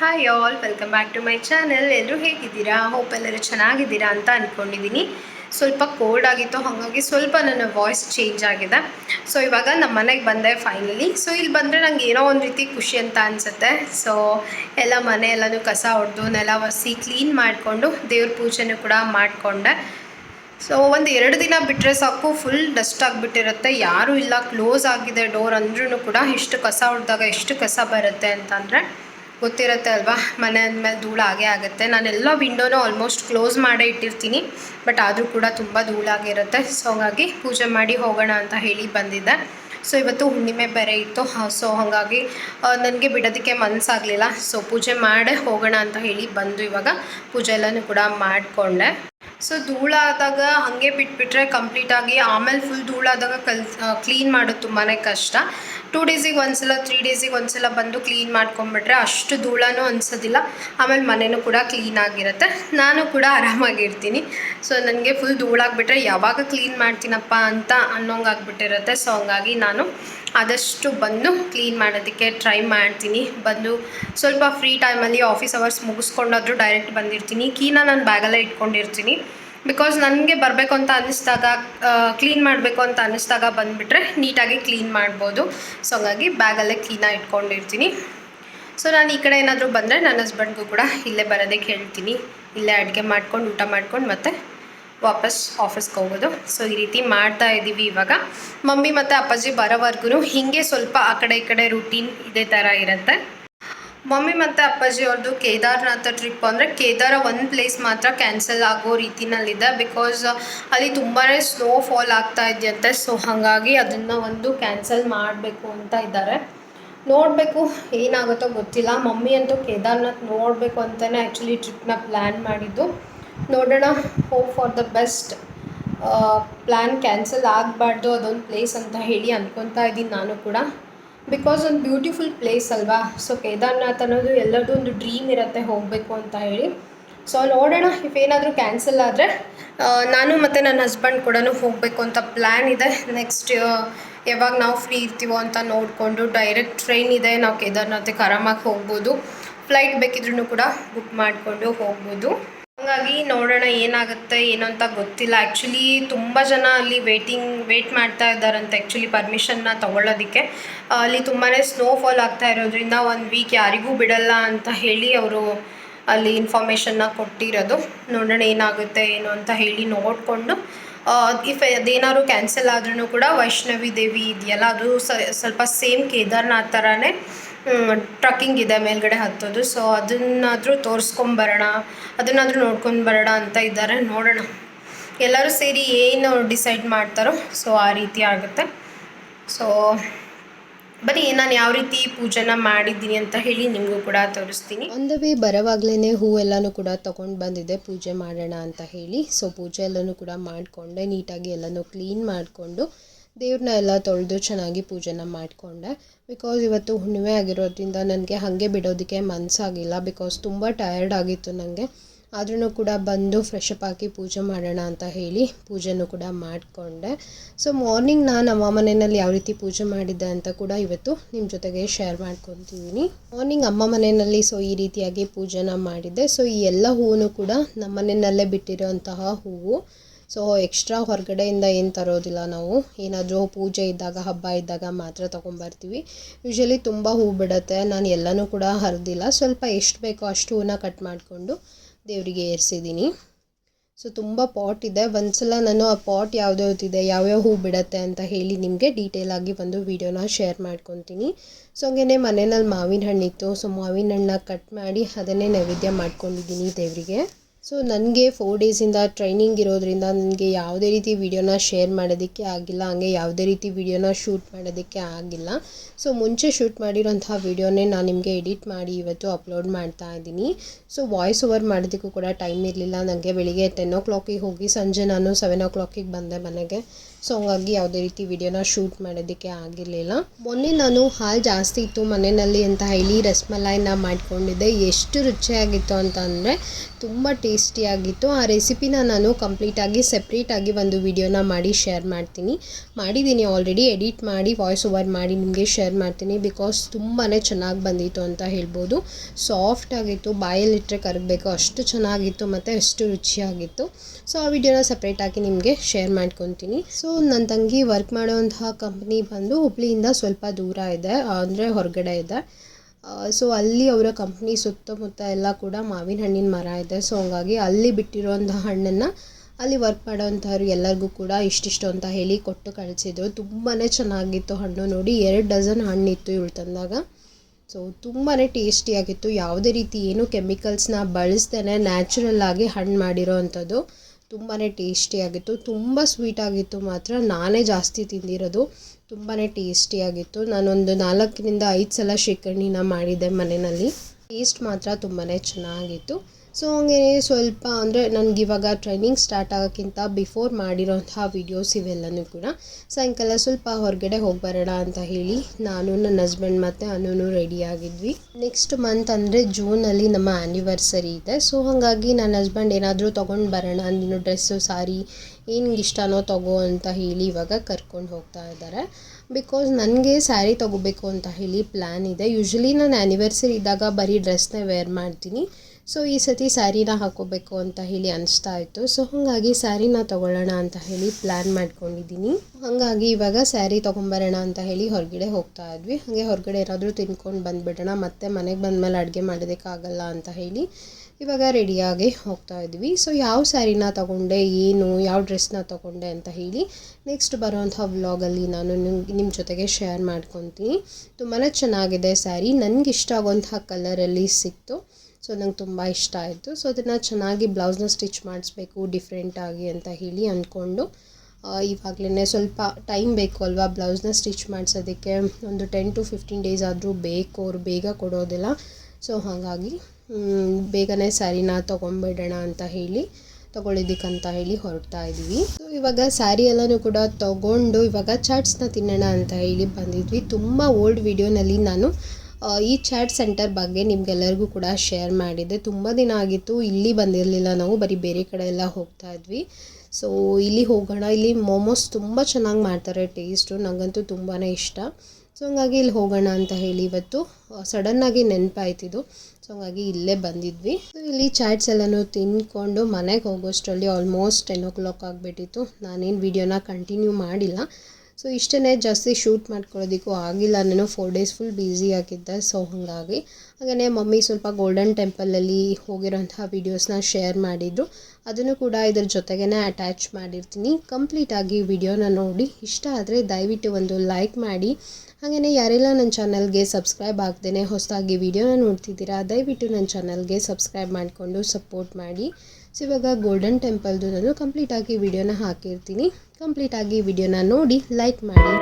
Hi all welcome back to my channel ಎಲ್ಲರೂ ಹೇಗಿದ್ದೀರಾ? Hope ಎಲ್ಲರೂ ಚೆನ್ನಾಗಿದ್ದೀರಾ ಅಂತ ಅಂದ್ಕೊಂಡಿದ್ದೀನಿ ಸ್ವಲ್ಪ ಕೋಲ್ಡ್ ಆಗಿತ್ತು, ಹಾಗಾಗಿ ಸ್ವಲ್ಪ ನನ್ನ ವಾಯ್ಸ್ ಚೇಂಜ್ ಆಗಿದೆ. ಸೊ ಇವಾಗ ನಮ್ಮ ಮನೆಗೆ ಬಂದೆ ಫೈನಲಿ ಸೊ ಇಲ್ಲಿ ಬಂದರೆ ನಂಗೆ ಏನೋ ಒಂದು ರೀತಿ ಖುಷಿ ಅಂತ ಅನಿಸುತ್ತೆ. ಸೊ ಎಲ್ಲ ಮನೆ ಎಲ್ಲನೂ ಕಸ ಹೊಡೆದು ನೆಲ ವಸಿ ಕ್ಲೀನ್ ಮಾಡಿಕೊಂಡು ದೇವ್ರ ಪೂಜೆನೂ ಕೂಡ ಮಾಡಿಕೊಂಡೆ. ಸೊ ಒಂದು ಎರಡು ದಿನ ಬಿಟ್ಟರೆ ಸಾಕು ಫುಲ್ ಡಸ್ಟ್ ಆಗಿಬಿಟ್ಟಿರುತ್ತೆ. ಯಾರೂ ಇಲ್ಲ ಕ್ಲೋಸ್ ಆಗಿದೆ ಡೋರ್ ಅಂದ್ರೂ ಕೂಡ ಎಷ್ಟು ಕಸ ಹೊಡೆದಾಗ ಎಷ್ಟು ಕಸ ಬರುತ್ತೆ ಅಂತಂದರೆ ಗೊತ್ತಿರುತ್ತೆ ಅಲ್ವಾ? ಮನೆ ಅಂದಮೇಲೆ ಧೂಳು ಆಗೇ ಆಗುತ್ತೆ. ನಾನೆಲ್ಲ ವಿಂಡೋನೂ ಆಲ್ಮೋಸ್ಟ್ ಕ್ಲೋಸ್ ಮಾಡೇ ಇಟ್ಟಿರ್ತೀನಿ. ಬಟ್ ಆದರೂ ಕೂಡ ತುಂಬ ಧೂಳಾಗಿರುತ್ತೆ ಸೊ ಹಾಗಾಗಿ ಪೂಜೆ ಮಾಡಿ ಹೋಗೋಣ ಅಂತ ಹೇಳಿ ಬಂದಿದ್ದೆ. ಸೊ ಇವತ್ತು ಹುಣ್ಣಿಮೆ ಬೇರೆ ಇತ್ತು. ಸೊ ಹಾಗಾಗಿ ನನಗೆ ಬಿಡೋದಕ್ಕೆ ಮನಸ್ಸಾಗಲಿಲ್ಲ ಸೊ ಪೂಜೆ ಮಾಡೇ ಹೋಗೋಣ ಅಂತ ಹೇಳಿ ಬಂದು ಇವಾಗ ಪೂಜೆ ಎಲ್ಲನೂ ಕೂಡ ಮಾಡಿಕೊಂಡೆ. ಸೊ ಧೂಳಾದಾಗ ಹಾಗೆ ಬಿಟ್ಬಿಟ್ರೆ ಕಂಪ್ಲೀಟಾಗಿ ಆಮೇಲೆ ಫುಲ್ ಧೂಳಾದಾಗ ಕಲ್ ಕ್ಲೀನ್ ಮಾಡೋದು ತುಂಬಾ ಕಷ್ಟ. ಟೂ ಡೇಸಿಗೆ ಒಂದ್ಸಲ ತ್ರೀ ಡೇಸಿಗೆ ಒಂದ್ಸಲ ಬಂದು ಕ್ಲೀನ್ ಮಾಡ್ಕೊಂಬಿಟ್ರೆ ಅಷ್ಟು ಧೂಳನೂ ಅನಿಸೋದಿಲ್ಲ. ಆಮೇಲೆ ಮನೆಯೂ ಕೂಡ ಕ್ಲೀನ್ ಆಗಿರುತ್ತೆ. ನಾನು ಕೂಡ ಆರಾಮಾಗಿರ್ತೀನಿ. ಸೊ ನನಗೆ ಫುಲ್ ಧೂಳಾಗ್ಬಿಟ್ರೆ ಯಾವಾಗ ಕ್ಲೀನ್ ಮಾಡ್ತೀನಪ್ಪ ಅಂತ ಅನ್ನೋಂಗಾಗ್ಬಿಟ್ಟಿರುತ್ತೆ ಸೊ ಹಂಗಾಗಿ ನಾನು ಆದಷ್ಟು ಬಂದು ಕ್ಲೀನ್ ಮಾಡೋದಕ್ಕೆ ಟ್ರೈ ಮಾಡ್ತೀನಿ. ಬಂದು ಸ್ವಲ್ಪ ಫ್ರೀ ಟೈಮಲ್ಲಿ ಆಫೀಸ್ ಅವರ್ಸ್ ಮುಗಿಸ್ಕೊಂಡಾದ್ರೂ ಡೈರೆಕ್ಟ್ ಬಂದಿರ್ತೀನಿ. ಕೀನ ನಾನು ಬ್ಯಾಗಲ್ಲೇ ಇಟ್ಕೊಂಡಿರ್ತೀನಿ. ಬಿಕಾಸ್ ನನಗೆ ಬರಬೇಕು ಅಂತ ಅನ್ನಿಸ್ದಾಗ ಕ್ಲೀನ್ ಮಾಡಬೇಕು ಅಂತ ಅನ್ನಿಸ್ದಾಗ ಬಂದುಬಿಟ್ರೆ ನೀಟಾಗಿ ಕ್ಲೀನ್ ಮಾಡ್ಬೋದು. ಸೊ ಹಾಗಾಗಿ ಬ್ಯಾಗಲ್ಲೇ ಕ್ಲೀನಾಗಿ ಇಟ್ಕೊಂಡಿರ್ತೀನಿ. ಸೊ ನಾನು ಈ ಕಡೆ ಏನಾದರೂ ಬಂದರೆ ನನ್ನ ಹಸ್ಬೆಂಡ್ಗೂ ಕೂಡ ಇಲ್ಲೇ ಬರೋದಕ್ಕೆ ಹೇಳ್ತೀನಿ. ಇಲ್ಲೇ ಅಡುಗೆ ಮಾಡ್ಕೊಂಡು, ಊಟ ಮಾಡ್ಕೊಂಡು ಮತ್ತೆ ವಾಪಸ್ ಆಫೀಸ್ಗೆ ಹೋಗೋದು. ಸೊ ಈ ರೀತಿ ಮಾಡ್ತಾ ಇದ್ದೀವಿ ಇವಾಗ. ಮಮ್ಮಿ ಮತ್ತು ಅಪ್ಪಾಜಿ ಬರೋವರೆಗೂ ಹೀಗೆ ಸ್ವಲ್ಪ ಆ ಕಡೆ ಈ ಕಡೆ ರೂಟೀನ್ ಇದೇ ಥರ ಇರುತ್ತೆ. ಮಮ್ಮಿ ಮತ್ತು ಅಪ್ಪಾಜಿ ಅವ್ರದ್ದು ಕೇದಾರ್ನಾಥ ಟ್ರಿಪ್ ಅಂದರೆ ಕೇದಾರ ಒಂದು ಪ್ಲೇಸ್ ಮಾತ್ರ ಕ್ಯಾನ್ಸಲ್ ಆಗೋ ರೀತಿನಲ್ಲಿದೆ ಬಿಕಾಸ್ ಅಲ್ಲಿ ತುಂಬಾ ಸ್ನೋ ಫಾಲ್ ಆಗ್ತಾ ಇದೆಯಂತೆ. ಸೊ ಹಾಗಾಗಿ ಅದನ್ನು ಒಂದು ಕ್ಯಾನ್ಸಲ್ ಮಾಡಬೇಕು ಅಂತ ಇದ್ದಾರೆ. ನೋಡಬೇಕು ಏನಾಗುತ್ತೋ ಗೊತ್ತಿಲ್ಲ. ಮಮ್ಮಿ ಅಂತೂ ಕೇದಾರ್ನಾಥ್ ನೋಡಬೇಕು ಅಂತಲೇ ಆ್ಯಕ್ಚುಲಿ ಟ್ರಿಪ್ನ ಪ್ಲ್ಯಾನ್ ಮಾಡಿದ್ದು. ನೋಡೋಣ. Hope for the best plan cancel ಆಗಬಾರ್ದು, ಅದೊಂದು ಪ್ಲೇಸ್ ಅಂತ ಹೇಳಿ ಅಂದ್ಕೊತಾ ಇದ್ದೀನಿ ನಾನು ಕೂಡ. ಬಿಕಾಸ್ ಒಂದು ಬ್ಯೂಟಿಫುಲ್ ಪ್ಲೇಸ್ ಅಲ್ವಾ? ಸೊ ಕೇದಾರ್ನಾಥ್ ಅನ್ನೋದು ಎಲ್ಲರದ್ದು ಒಂದು ಡ್ರೀಮ್ ಇರುತ್ತೆ, ಹೋಗಬೇಕು ಅಂತ ಹೇಳಿ. ಸೊ ನೋಡೋಣ. ಇಫ್ ಏನಾದರೂ ಕ್ಯಾನ್ಸಲ್ ಆದರೆ ನಾನು ಮತ್ತು ನನ್ನ ಹಸ್ಬೆಂಡ್ ಕೂಡ ಹೋಗಬೇಕು ಅಂತ ಪ್ಲ್ಯಾನ್ ಇದೆ. ನೆಕ್ಸ್ಟ್ ಯಾವಾಗ ನಾವು ಫ್ರೀ ಇರ್ತೀವೋ ಅಂತ ನೋಡಿಕೊಂಡು ಡೈರೆಕ್ಟ್ ಟ್ರೈನ್ ಇದೆ. ನಾವು ಕೇದಾರ್ನಾಥಕ್ಕೆ ಆರಾಮಾಗಿ ಹೋಗ್ಬೋದು. ಫ್ಲೈಟ್ ಬೇಕಿದ್ರೂ ಕೂಡ ಬುಕ್ ಮಾಡಿಕೊಂಡು ಹೋಗ್ಬೋದು. ಹಾಗಾಗಿ ನೋಡೋಣ ಏನಾಗುತ್ತೆ, ಏನು ಅಂತ ಗೊತ್ತಿಲ್ಲ. ಆ್ಯಕ್ಚುಲಿ ತುಂಬ ಜನ ಅಲ್ಲಿ ವೇಟಿಂಗ್ ವೇಟ್ ಮಾಡ್ತಾ ಇದ್ದಾರಂತೆ ಆ್ಯಕ್ಚುಲಿ ಪರ್ಮಿಷನ್ನ ತೊಗೊಳ್ಳೋದಕ್ಕೆ. ಅಲ್ಲಿ ತುಂಬಾ ಸ್ನೋ ಫಾಲ್ ಆಗ್ತಾ ಇರೋದ್ರಿಂದ ಒಂದು ವೀಕ್ ಯಾರಿಗೂ ಬಿಡಲ್ಲ ಅಂತ ಹೇಳಿ ಅವರು ಅಲ್ಲಿ ಇನ್ಫಾರ್ಮೇಷನ್ನ ಕೊಟ್ಟಿರೋದು. ನೋಡೋಣ ಏನಾಗುತ್ತೆ, ಏನು ಅಂತ ಹೇಳಿ ನೋಡಿಕೊಂಡು ಇಫ್ ಅದೇನಾದ್ರು ಕ್ಯಾನ್ಸಲ್ ಆದ್ರೂ ಕೂಡ ವೈಷ್ಣವಿ ದೇವಿ ಇದೆಯಲ್ಲ, ಅದು ಸ್ವಲ್ಪ ಸೇಮ್ ಕೇದಾರ್ನಾಥ್ ಥರನೇ ಟ್ರಕ್ಕಿಂಗ್ ಇದೆ ಮೇಲ್ಗಡೆ ಹತ್ತೋದು. ಸೊ ಅದನ್ನಾದರೂ ತೋರಿಸ್ಕೊಂಬರೋಣ ಅದನ್ನಾದರೂ ನೋಡ್ಕೊಂಡು ಬರೋಣ ಅಂತ ಇದ್ದಾರೆ. ನೋಡೋಣ. ಎಲ್ಲರೂ ಸೇರಿ ಏನು ಡಿಸೈಡ್ ಮಾಡ್ತಾರೋ ಸೊ ಆ ರೀತಿ ಆಗುತ್ತೆ. ಸೊ ಬರೀ ನಾನು ಯಾವ ರೀತಿ ಪೂಜೆನ ಮಾಡಿದ್ದೀನಿ ಅಂತ ಹೇಳಿ ನಿಮಗೂ ಕೂಡ ತೋರಿಸ್ತೀನಿ. ಒಂದು ವೇ ಬರೋವಾಗ್ಲೇ ಹೂವೆಲ್ಲನೂ ಕೂಡ ತೊಗೊಂಡು ಬಂದಿದೆ ಪೂಜೆ ಮಾಡೋಣ ಅಂತ ಹೇಳಿ. ಸೊ ಪೂಜೆ ಎಲ್ಲನೂ ಕೂಡ ಮಾಡಿಕೊಂಡೆ ನೀಟಾಗಿ ಎಲ್ಲನೂ ಕ್ಲೀನ್ ಮಾಡಿಕೊಂಡು. ದೇವ್ರನ್ನ ಎಲ್ಲ ತೊಳೆದು ಚೆನ್ನಾಗಿ ಪೂಜೆನ ಮಾಡಿಕೊಂಡೆ. ಬಿಕಾಸ್ ಇವತ್ತು ಹುಣ್ಣಿಮೆ ಆಗಿರೋದ್ರಿಂದ ನನಗೆ ಹಾಗೆ ಬಿಡೋದಕ್ಕೆ ಮನಸ್ಸಾಗಿಲ್ಲ ಬಿಕಾಸ್ ತುಂಬ ಟಯರ್ಡ್ ಆಗಿತ್ತು ನನಗೆ ಆದ್ರೂ ಕೂಡ ಬಂದು ಫ್ರೆಶ್ ಅಪ್ ಹಾಕಿ ಪೂಜೆ ಮಾಡೋಣ ಅಂತ ಹೇಳಿ ಪೂಜೆನೂ ಕೂಡ ಮಾಡಿಕೊಂಡೆ. ಸೊ ಮಾರ್ನಿಂಗ್ ನಾನು ಅಮ್ಮ ಮನೆಯಲ್ಲಿ ಯಾವ ರೀತಿ ಪೂಜೆ ಮಾಡಿದ್ದೆ ಅಂತ ಕೂಡ ಇವತ್ತು ನಿಮ್ಮ ಜೊತೆಗೆ ಶೇರ್ ಮಾಡ್ಕೊತಿದ್ದೀನಿ ಮಾರ್ನಿಂಗ್ ಅಮ್ಮ ಮನೆಯಲ್ಲಿ ಸೊ ಈ ರೀತಿಯಾಗಿ ಪೂಜೆನ ಮಾಡಿದ್ದೆ. ಸೊ ಈ ಎಲ್ಲ ಹೂವು ಕೂಡ ನಮ್ಮ ಮನೆಯಲ್ಲೇ ಬಿಟ್ಟಿರೋಂತಹ ಹೂವು. ಸೊ ಎಕ್ಸ್ಟ್ರಾ ಹೊರಗಡೆಯಿಂದ ಏನು ತರೋದಿಲ್ಲ ನಾವು. ಏನಾದರೂ ಪೂಜೆ ಇದ್ದಾಗ, ಹಬ್ಬ ಇದ್ದಾಗ ಮಾತ್ರ ತೊಗೊಂಬರ್ತೀವಿ. ಯೂಶ್ವಲಿ ತುಂಬ ಹೂ ಬಿಡುತ್ತೆ. ನಾನು ಎಲ್ಲನೂ ಕೂಡ ಹರಿದಿಲ್ಲ. ಸ್ವಲ್ಪ ಎಷ್ಟು ಬೇಕೋ ಅಷ್ಟು ಹೂನ ಕಟ್ ಮಾಡಿಕೊಂಡು ದೇವರಿಗೆ ಏರಿಸಿದ್ದೀನಿ. ಸೊ ತುಂಬ ಪಾಟ್ ಇದೆ. ಒಂದ್ಸಲ ನಾನು ಆ ಪಾಟ್ ಯಾವ್ದ್ಯಾವ್ದಿದೆ, ಯಾವ್ಯಾವ ಹೂ ಬಿಡತ್ತೆ ಅಂತ ಹೇಳಿ ನಿಮಗೆ ಡೀಟೇಲ್ ಆಗಿ ಒಂದು ವೀಡಿಯೋನ ಶೇರ್ ಮಾಡ್ಕೊತೀನಿ. ಸೊ ಹಂಗೇ ಮನೆಯಲ್ಲಿ ಮಾವಿನ ಹಣ್ಣಿತ್ತು. ಸೊ ಮಾವಿನ ಹಣ್ಣನ್ನ ಕಟ್ ಮಾಡಿ ಅದನ್ನೇ ನೈವೇದ್ಯ ಮಾಡ್ಕೊಂಡಿದ್ದೀನಿ ದೇವರಿಗೆ. ಸೊ ನನಗೆ ಫೋರ್ ಡೇಸಿಂದ ಟ್ರೈನಿಂಗ್ ಇರೋದ್ರಿಂದ ನನಗೆ ಯಾವುದೇ ರೀತಿ ವೀಡಿಯೋನ ಶೇರ್ ಮಾಡೋದಕ್ಕೆ ಆಗಿಲ್ಲ, ಹಾಗೆ ಯಾವುದೇ ರೀತಿ ವೀಡಿಯೋನ ಶೂಟ್ ಮಾಡೋದಕ್ಕೆ ಆಗಿಲ್ಲ. ಸೊ ಮುಂಚೆ ಶೂಟ್ ಮಾಡಿರೋಂಥ ವೀಡಿಯೋನೇ ನಾನು ನಿಮಗೆ ಎಡಿಟ್ ಮಾಡಿ ಇವತ್ತು ಅಪ್ಲೋಡ್ ಮಾಡ್ತಾ ಇದ್ದೀನಿ. ಸೊ ವಾಯ್ಸ್ ಓವರ್ ಮಾಡೋದಕ್ಕೂ ಕೂಡ ಟೈಮ್ ಇರಲಿಲ್ಲ. ನನಗೆ ಬೆಳಿಗ್ಗೆ ಟೆನ್ ಓ ಕ್ಲಾಕಿಗೆ ಹೋಗಿ ಸಂಜೆ ನಾನು ಸೆವೆನ್ ಓ ಕ್ಲಾಕಿಗೆ ಬಂದೆ ಮನೆಗೆ. ಸೊ ಹಂಗಾಗಿ ಯಾವುದೇ ರೀತಿ ವಿಡಿಯೋನ ಶೂಟ್ ಮಾಡೋದಕ್ಕೆ ಆಗಿರಲಿಲ್ಲ. ಮೊನ್ನೆ ನಾನು ಹಾಲು ಜಾಸ್ತಿ ಇತ್ತು ಮನೆಯಲ್ಲಿ ಅಂತ ಹೇಳಿ ರಸ್ಮಲಾಯಿನ ಮಾಡ್ಕೊಂಡಿದ್ದೆ. ಎಷ್ಟು ರುಚಿಯಾಗಿತ್ತು ಅಂತ ಅಂದರೆ ತುಂಬ ಟೇಸ್ಟಿಯಾಗಿತ್ತು ಆ ರೆಸಿಪಿನ ನಾನು ಕಂಪ್ಲೀಟಾಗಿ ಸಪ್ರೇಟಾಗಿ ಒಂದು ವಿಡಿಯೋನ ಮಾಡಿ ಶೇರ್ ಮಾಡ್ತೀನಿ. ಮಾಡಿದ್ದೀನಿ ಆಲ್ರೆಡಿ ಎಡಿಟ್ ಮಾಡಿ ವಾಯ್ಸ್ ಓವರ್ ಮಾಡಿ ನಿಮಗೆ ಶೇರ್ ಮಾಡ್ತೀನಿ. ಬಿಕಾಸ್ ತುಂಬಾ ಚೆನ್ನಾಗಿ ಬಂದಿತ್ತು ಅಂತ ಹೇಳ್ಬೋದು. ಸಾಫ್ಟ್ ಆಗಿತ್ತು ಬಾಯಲ್ಲಿಟ್ಟರೆ ಕರಗಬೇಕು. ಅಷ್ಟು ಚೆನ್ನಾಗಿತ್ತು ಮತ್ತು ಅಷ್ಟು ರುಚಿಯಾಗಿತ್ತು. ಸೊ ಆ ವಿಡಿಯೋನ ಸಪ್ರೇಟಾಗಿ ನಿಮಗೆ ಶೇರ್ ಮಾಡ್ಕೊತೀನಿ. ಸೊ ನನ್ನ ತಂಗಿ ವರ್ಕ್ ಮಾಡೋವಂತಹ ಕಂಪ್ನಿ ಬಂದು ಹುಬ್ಳಿಯಿಂದ ಸ್ವಲ್ಪ ದೂರ ಇದೆ, ಅಂದರೆ ಹೊರಗಡೆ ಇದೆ. ಸೊ ಅಲ್ಲಿ ಅವರ ಕಂಪ್ನಿ ಸುತ್ತಮುತ್ತ ಎಲ್ಲ ಕೂಡ ಮಾವಿನ ಹಣ್ಣಿನ ಮರ ಇದೆ. ಸೊ ಹಂಗಾಗಿ ಅಲ್ಲಿ ಬಿಟ್ಟಿರೋಂಥ ಹಣ್ಣನ್ನು ಅಲ್ಲಿ ವರ್ಕ್ ಮಾಡೋವಂಥವ್ರು ಎಲ್ಲರಿಗೂ ಕೂಡ ಇಷ್ಟಿಷ್ಟು ಅಂತ ಹೇಳಿ ಕೊಟ್ಟು ಕಳಿಸಿದ್ರು. ತುಂಬಾ ಚೆನ್ನಾಗಿತ್ತು ಹಣ್ಣು ನೋಡಿ. ಎರಡು ಡಜನ್ ಹಣ್ಣಿತ್ತು ಇವಳು ತಂದಾಗ. ಸೊ ತುಂಬಾ ಟೇಸ್ಟಿಯಾಗಿತ್ತು ಯಾವುದೇ ರೀತಿ ಏನು ಕೆಮಿಕಲ್ಸ್ನ ಬಳಸ್ದೇ ನ್ಯಾಚುರಲ್ ಆಗಿ ಹಣ್ಣು ಮಾಡಿರೋ ಅಂಥದ್ದು ತುಂಬಾ ಟೇಸ್ಟಿಯಾಗಿತ್ತು ತುಂಬ ಸ್ವೀಟಾಗಿತ್ತು ಮಾತ್ರ. ನಾನೇ ಜಾಸ್ತಿ ತಿಂದಿರೋದು. ತುಂಬಾ ಟೇಸ್ಟಿಯಾಗಿತ್ತು ನಾನೊಂದು ನಾಲ್ಕರಿಂದ ಐದು ಸಲ ಶ್ರೀಕರ್ಣಿನ ಮಾಡಿದ್ದೆ ಮನೆಯಲ್ಲಿ. ಟೇಸ್ಟ್ ಮಾತ್ರ ತುಂಬಾ ಚೆನ್ನಾಗಿತ್ತು. ಸೊ ಹಂಗೇನೆ ಸ್ವಲ್ಪ ಅಂದರೆ ನನಗೆ ಇವಾಗ ಟ್ರೈನಿಂಗ್ ಸ್ಟಾರ್ಟ್ ಆಗೋಕ್ಕಿಂತ ಬಿಫೋರ್ ಮಾಡಿರೋಂಥ ವೀಡಿಯೋಸ್ ಇವೆಲ್ಲನೂ ಕೂಡ ಸಾಯಂಕಾಲ ಸ್ವಲ್ಪ ಹೊರಗಡೆ ಹೋಗಿ ಬರೋಣ ಅಂತ ಹೇಳಿ ನಾನು ನನ್ನ ಹಸ್ಬೆಂಡ್ ಮತ್ತು ಅನೂನು ರೆಡಿ ಆಗಿದ್ವಿ. ನೆಕ್ಸ್ಟ್ ಮಂತ್ ಅಂದರೆ ಜೂನಲ್ಲಿ ನಮ್ಮ ಆ್ಯನಿವರ್ಸರಿ ಇದೆ. ಸೊ ಹಾಗಾಗಿ ನನ್ನ ಹಸ್ಬೆಂಡ್ ಏನಾದರೂ ತೊಗೊಂಡು ಬರೋಣ, ನೀನು ಡ್ರೆಸ್ಸು ಸಾರಿ ಏನಿಗೆ ಇಷ್ಟನೋ ತಗೋ ಅಂತ ಹೇಳಿ ಇವಾಗ ಕರ್ಕೊಂಡು ಹೋಗ್ತಾ ಇದ್ದಾರೆ ಬಿಕಾಸ್ ನನಗೆ ಸ್ಯಾರಿ ತೊಗೋಬೇಕು ಅಂತ ಹೇಳಿ ಪ್ಲ್ಯಾನ್ ಇದೆ. ಯೂಶ್ವಲಿ ನಾನು ಆ್ಯನಿವರ್ಸರಿ ಇದ್ದಾಗ ಬರೀ ಡ್ರೆಸ್ನೇ ವೇರ್ ಮಾಡ್ತೀನಿ. ಸೊ ಈ ಸತಿ ಸ್ಯಾರಿನ ಹಾಕೋಬೇಕು ಅಂತ ಹೇಳಿ ಅನಿಸ್ತಾ ಇತ್ತು. ಸೊ ಹಾಗಾಗಿ ಸ್ಯಾರಿನ ತೊಗೊಳ್ಳೋಣ ಅಂತ ಹೇಳಿ ಪ್ಲ್ಯಾನ್ ಮಾಡ್ಕೊಂಡಿದ್ದೀನಿ. ಹಾಗಾಗಿ ಇವಾಗ ಸ್ಯಾರಿ ತೊಗೊಂಬರೋಣ ಅಂತ ಹೇಳಿ ಹೊರಗಡೆ ಹೋಗ್ತಾ ಇದ್ವಿ. ಹಾಗೆ ಹೊರಗಡೆ ಏನಾದರೂ ತಿನ್ಕೊಂಡು ಬಂದುಬಿಡೋಣ. ಮತ್ತೆ ಮನೆಗೆ ಬಂದಮೇಲೆ ಅಡುಗೆ ಮಾಡೋದಕ್ಕಾಗಲ್ಲ ಅಂತ ಹೇಳಿ ಇವಾಗ ರೆಡಿಯಾಗಿ ಹೋಗ್ತಾ ಇದ್ವಿ. ಸೊ ಯಾವ ಸ್ಯಾರಿನ ತೊಗೊಂಡೆ, ಏನು, ಯಾವ ಡ್ರೆಸ್ನ ತೊಗೊಂಡೆ ಅಂತ ಹೇಳಿ ನೆಕ್ಸ್ಟ್ ಬರೋವಂಥ ವ್ಲಾಗಲ್ಲಿ ನಾನು ನಿಮ್ಮ ಜೊತೆಗೆ ಶೇರ್ ಮಾಡ್ಕೊತೀನಿ. ತುಂಬಾ ಚೆನ್ನಾಗಿದೆ ಸ್ಯಾರಿ ನನಗಿಷ್ಟ ಆಗೋಂಥ ಕಲರಲ್ಲಿ ಸಿಕ್ತು. ಸೊ ನಂಗೆ ತುಂಬ ಇಷ್ಟ ಆಯಿತು. ಸೊ ಅದನ್ನು ಚೆನ್ನಾಗಿ ಬ್ಲೌಸ್ನ ಸ್ಟಿಚ್ ಮಾಡಿಸ್ಬೇಕು ಡಿಫ್ರೆಂಟಾಗಿ ಅಂತ ಹೇಳಿ ಅಂದ್ಕೊಂಡು ಇವಾಗಲೇ ಸ್ವಲ್ಪ ಟೈಮ್ ಬೇಕು ಅಲ್ವಾ ಬ್ಲೌಸ್ನ ಸ್ಟಿಚ್ ಮಾಡಿಸೋದಕ್ಕೆ? ಒಂದು ಟೆನ್ ಟು ಫಿಫ್ಟೀನ್ ಡೇಸ್ ಆದರೂ ಬೇಕು, ಅವ್ರು ಬೇಗ ಕೊಡೋದಿಲ್ಲ. ಸೊ ಹಾಗಾಗಿ ಬೇಗನೆ ಸ್ಯಾರಿನ ತೊಗೊಂಬಿಡೋಣ ಅಂತ ಹೇಳಿ ಅಂತ ಹೇಳಿ ಹೊರಡ್ತಾ ಇದ್ದೀವಿ ಸೊ ಇವಾಗ ಸ್ಯಾರಿ ಎಲ್ಲನೂ ಕೂಡ ತೊಗೊಂಡು ಇವಾಗ ಚಾಟ್ಸ್ನ ತಿನ್ನೋಣ ಅಂತ ಹೇಳಿ ಬಂದಿದ್ವಿ. ತುಂಬ ಓಲ್ಡ್ ವಿಡಿಯೋನಲ್ಲಿ ನಾನು ಈ ಚಾಟ್ ಸೆಂಟರ್ ಬಗ್ಗೆ ನಿಮ್ಗೆಲ್ಲರಿಗೂ ಕೂಡ ಶೇರ್ ಮಾಡಿದ್ದೆ ತುಂಬ ದಿನ ಆಗಿತ್ತು, ಇಲ್ಲಿ ಬಂದಿರಲಿಲ್ಲ ನಾವು, ಬರೀ ಬೇರೆ ಕಡೆ ಎಲ್ಲ ಹೋಗ್ತಾ ಇದ್ವಿ. ಸೊ ಇಲ್ಲಿ ಹೋಗೋಣ, ಇಲ್ಲಿ ಮೋಮೋಸ್ ತುಂಬ ಚೆನ್ನಾಗಿ ಮಾಡ್ತಾರೆ ಟೇಸ್ಟು ನನಗಂತೂ ತುಂಬಾ ಇಷ್ಟ. ಸೊ ಹಂಗಾಗಿ ಇಲ್ಲಿ ಹೋಗೋಣ ಅಂತ ಹೇಳಿ ಇವತ್ತು ಸಡನ್ನಾಗಿ ನೆನಪಾಯ್ತಿದ್ದು ಸೊ ಹಂಗಾಗಿ ಇಲ್ಲೇ ಬಂದಿದ್ವಿ. ಸೊ ಇಲ್ಲಿ ಚಾಟ್ಸ್ ಎಲ್ಲನೂ ತಿಂದ್ಕೊಂಡು ಮನೆಗೆ ಹೋಗೋಷ್ಟರಲ್ಲಿ ಆಲ್ಮೋಸ್ಟ್ ಟೆನ್ ಓ ಕ್ಲಾಕ್ ಆಗಿಬಿಟ್ಟಿತ್ತು. ನಾನೇನು ವೀಡಿಯೋನ ಕಂಟಿನ್ಯೂ ಮಾಡಿಲ್ಲ. ಸೊ ಇಷ್ಟೇ ಜಾಸ್ತಿ ಶೂಟ್ ಮಾಡ್ಕೊಳ್ಳೋದಕ್ಕೂ ಆಗಿಲ್ಲ. ನಾನು ಫೋರ್ ಡೇಸ್ ಫುಲ್ ಬ್ಯುಸಿ ಆಗಿದ್ದೆ. ಸೊ ಹಾಗಾಗಿ ಹಾಗೆಯೇ ಮಮ್ಮಿ ಸ್ವಲ್ಪ ಗೋಲ್ಡನ್ ಟೆಂಪಲಲ್ಲಿ ಹೋಗಿರೋಂಥ ವೀಡಿಯೋಸ್ನ ಶೇರ್ ಮಾಡಿದ್ರು. ಅದನ್ನು ಕೂಡ ಇದ್ರ ಜೊತೆಗೇ ಅಟ್ಯಾಚ್ ಮಾಡಿರ್ತೀನಿ. ಕಂಪ್ಲೀಟಾಗಿ ವಿಡಿಯೋನ ನೋಡಿ. ಇಷ್ಟ ಆದರೆ ದಯವಿಟ್ಟು ಒಂದು ಲೈಕ್ ಮಾಡಿ. ಹಾಗೆಯೇ ಯಾರೆಲ್ಲ ನನ್ನ ಚಾನಲ್ಗೆ ಸಬ್ಸ್ಕ್ರೈಬ್ ಆಗ್ದೇ ಹೊಸದಾಗಿ ವಿಡಿಯೋನ ನೋಡ್ತಿದ್ದೀರಾ, ದಯವಿಟ್ಟು ನನ್ನ ಚಾನಲ್ಗೆ ಸಬ್ಸ್ಕ್ರೈಬ್ ಮಾಡಿಕೊಂಡು ಸಪೋರ್ಟ್ ಮಾಡಿ. ಸೊ ಇವಾಗ ಗೋಲ್ಡನ್ ಟೆಂಪಲ್ದು ನಾನು ಕಂಪ್ಲೀಟಾಗಿ ವಿಡಿಯೋನ ಹಾಕಿರ್ತೀನಿ. ಕಂಪ್ಲೀಟಾಗಿ ವಿಡಿಯೋನ ನೋಡಿ ಲೈಕ್ ಮಾಡಿ.